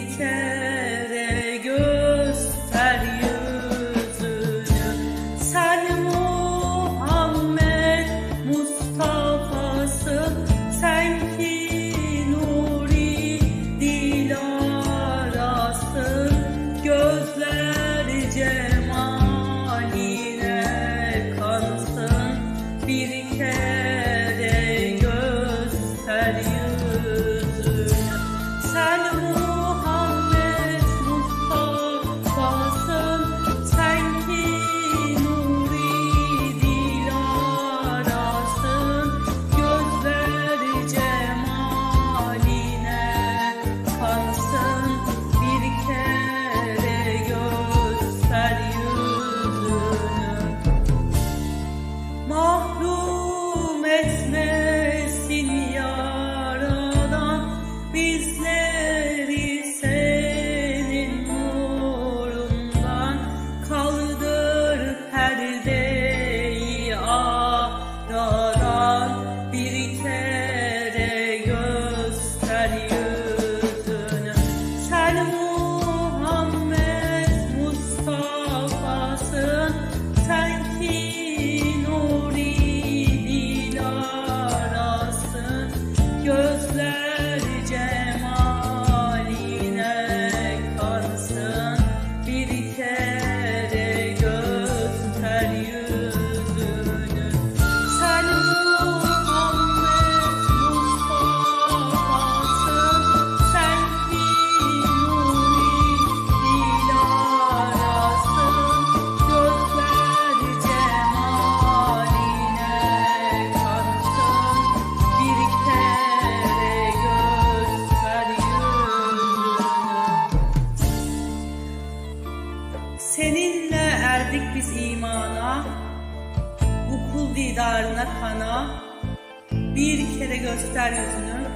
bir bu kul didarına kana bir kere göster yüzünü